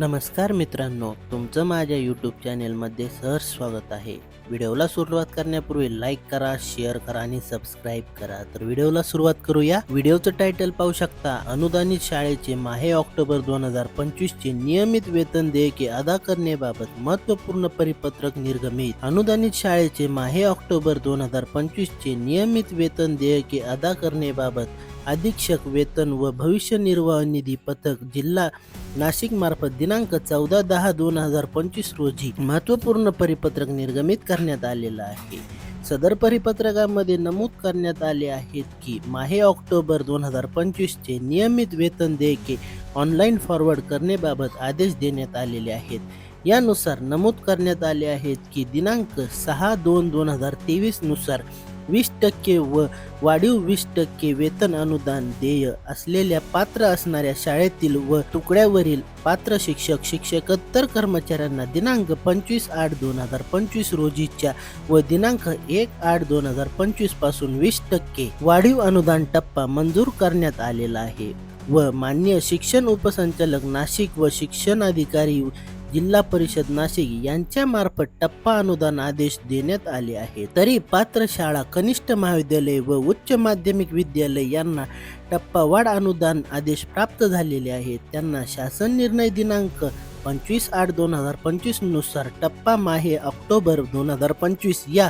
नमस्कार मित्रांनो तुमचं माझ्या यूट्यूब चॅनेलमध्ये सहर्ष स्वागत आहे. व्हिडिओला सुरुवात करण्यापूर्वी लाईक करा शेअर करा आणि सबस्क्राईब करा. तर व्हिडिओला सुरुवात करूया. व्हिडिओचं टायटल पाहू शकता अनुदानित शाळेचे माहे ऑक्टोबर दोन हजार पंचवीस चे नियमित वेतन देयके अदा करण्याबाबत महत्त्वपूर्ण परिपत्रक निर्गमित. अनुदानित शाळेचे माहे ऑक्टोबर दोन हजार पंचवीस चे नियमित वेतन देयके अदा करण्याबाबत अधीक्षक वेतन व भविष्य निर्वाह निधी पथक जिल्हा नाशिक मार्फत दिनांक चौदा दहा दोन हजार पंचवीस रोजी महत्त्वपूर्ण परिपत्रक निर्गमित करण्यात आलेलं आहे. सदर परिपत्रकामध्ये नमूद करण्यात आले आहेत की माहे ऑक्टोबर दोन हजार पंचवीसचे नियमित वेतन देयके ऑनलाईन फॉरवर्ड करण्याबाबत आदेश देण्यात आलेले आहेत. यानुसार नमूद करण्यात आले आहेत की दिनांक सहा दोन दोन हजार तेवीसनुसार वीस टक्के व वाढीव वीस टक्के वेतन अनुदान देय असलेल्या पात्र असणाऱ्या शाळेतील व तुकड्यावरील पात्र शिक्षक शिक्षकोत्तर कर्मचाऱ्यांना दिनांक पंचवीस आठ दोन हजार पंचवीस रोजीच्या व दिनांक एक आठ दोन हजार पंचवीसपासून वीस टक्के वाढीव अनुदान टप्पा मंजूर करण्यात आलेला आहे. व मान्य शिक्षण उपसंचालक नाशिक व शिक्षण अधिकारी जिल्हा परिषद नाशिक यांच्या मार्फत टप्पा अनुदान आदेश देण्यात आले आहे तरी पात्र शाळा कनिष्ठ महाविद्यालय व उच्च माध्यमिक विद्यालय यांना टप्पा वाढ अनुदान आदेश प्राप्त झालेले आहेत. त्यांना शासन निर्णय दिनांक पंचवीस आठ दोन हजार पंचवीसनुसार टप्पा माहे ऑक्टोबर दोन हजार पंचवीस या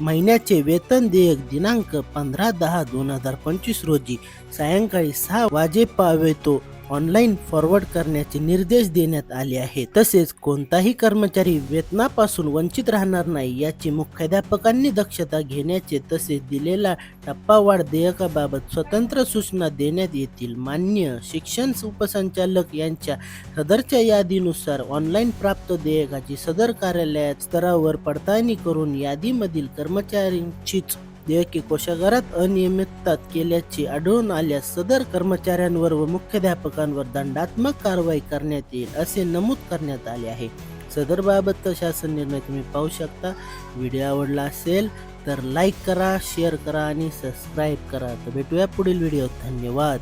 महिन्याचे वेतन देयक दिनांक पंधरा दहा दोन हजार पंचवीस रोजी सायंकाळी सहा वाजेपावेतो ऑनलाईन फॉरवर्ड करण्याचे निर्देश देण्यात आले आहेत. तसेच कोणताही कर्मचारी वेतनापासून वंचित राहणार नाही याची मुख्याध्यापकांनी दक्षता घेण्याचे तसेच दिलेला टप्पावाढ देयकाबाबत स्वतंत्र सूचना देण्यात येतील. मान्य शिक्षण उपसंचालक यांच्या सदरच्या यादीनुसार ऑनलाईन प्राप्त देयकाची सदर कार्यालयात स्तरावर पडताळणी करून यादीमधील कर्मचाऱ्यांचीच देयके कोशागारात अनियमितता केल्याचे आढळून आल्यास सदर कर्मचाऱ्यांवर व मुख्याध्यापकांवर दंडात्मक कारवाई करण्यात येईल असे नमूद करण्यात आले आहे. सदर बाबतचा शासन निर्णय तुम्ही पाहू शकता. व्हिडिओ आवडला असेल तर लाईक करा शेअर करा आणि सबस्क्राईब करा. तर भेटूया पुढील व्हिडिओ धन्यवाद.